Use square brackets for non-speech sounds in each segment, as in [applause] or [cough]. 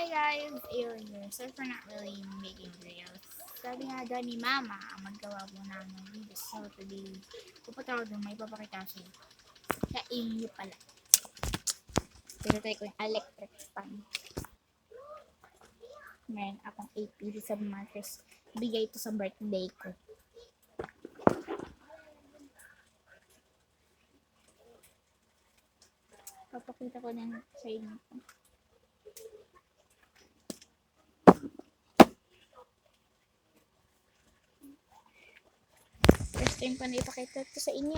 Hi guys, Ayla here. Sorry for not really making videos. Sabi nga daw ni Mama, maggawa mo na ng video. So today, pupunta ako doon, may papakita ko sa inyo. Sa pala. Pinatay ko yung electric fan. Meron akong 8 pieces of mattress. Bigay ito sa birthday ko. Papakita ko din sa inyo. Time ko na ipakita ito sa inyo.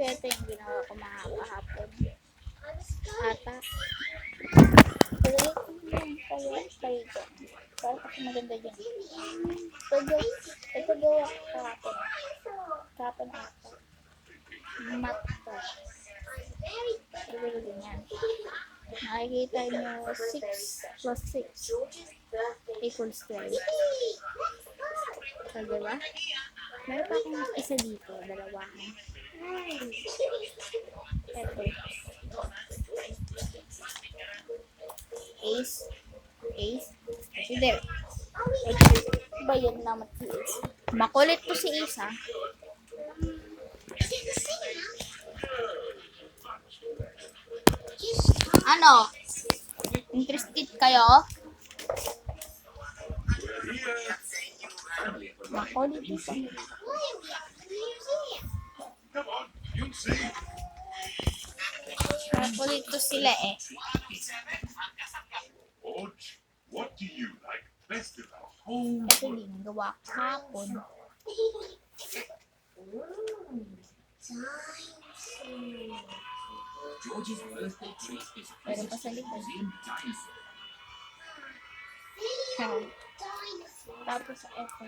Ito yung ginawa ko mga kahapon. Ata. Kaya ko yung kaya kayo dyan. Para kasi maganda dyan. Ito, ito gawa ko kahapon. Kahapon ata. Mat to. Siguro din yan. Nakikita nyo 6 plus 6 equals 12. So, diba? Meron pa akong isa dito, dalawahan. Ito. Ace. Ace. Si there. Ba yun naman si Ace? Makulit to si ha? Ano? Interested kayo? Makulit si see. Makulit to sila eh. George, what do you like best about home? Ito din, gawa ko hapon. George's birthday treat is a Meron present pa sa likod. museum dinosaur. Hell. Tapos ito.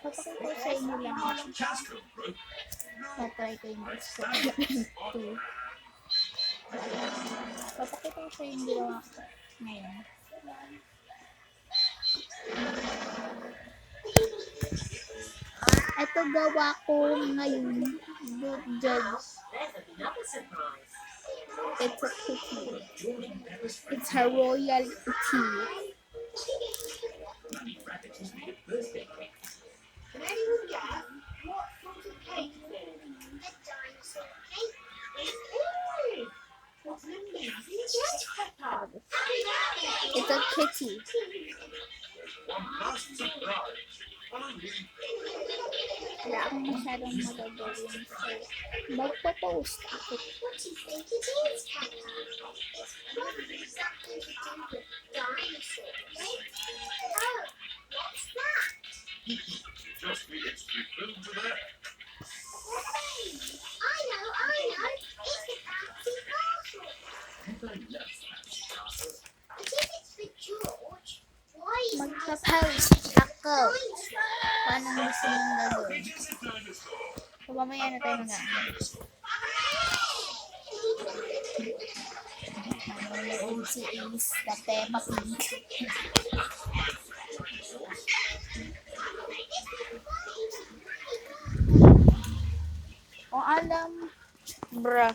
Papakita sa inyo lang. Tatry ko yung gusto. Two. Papakita ko sa yung ginawa ko ngayon. Ito gawa ko ngayon. Good judge. It's a cookie. It's a royal cookie. Wala akong masyadong magagawin. So, magpo-post ako. What do you think it is, Peppa? It's something to gusto mong gagawin? So, mamaya na tayo mag Manonood si Ace Peppa Pig. Kung alam, bruh,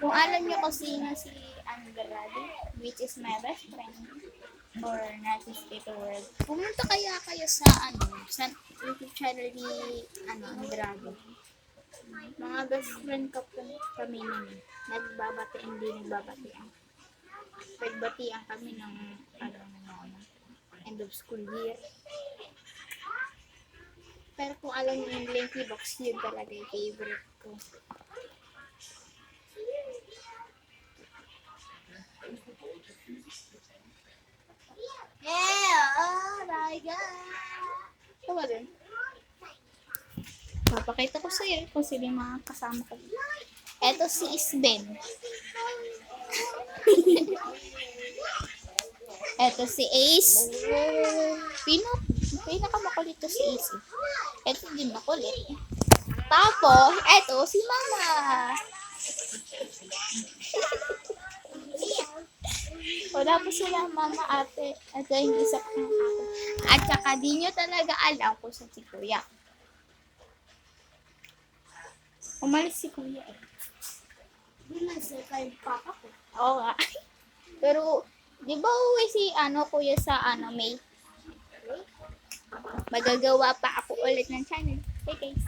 kung alam niyo kung sino si Andrade, which is my best friend for Natis Paper World, pumunta kaya kayo sa, ano, sa YouTube channel ni, ano, Andrade. Mga best friend ko po kami nun. Nagbabati, hindi nagbabatian. Nagbatian kami ng, ano, ano, end of school year. Pero kung alam niyo yung Blinky Box, yun talaga yung favorite ko. My God! Tawa din. Papakita ko sa iyo kung sino yung mga kasama ko. Eto si Isben. [laughs] Eto si Ace. Pino, pinakamakulit to si Ace. Eto din makulit. Tapos, eto si Mama. [laughs] Wala po sila mama ate. At yung isa pang ako. At saka di nyo talaga alam kung sa si kuya. Umalis si kuya eh. Nasa kay papa ko. Oo nga. Pero, di ba uwi si ano kuya sa ano May? Magagawa pa ako ulit ng channel. Hey guys.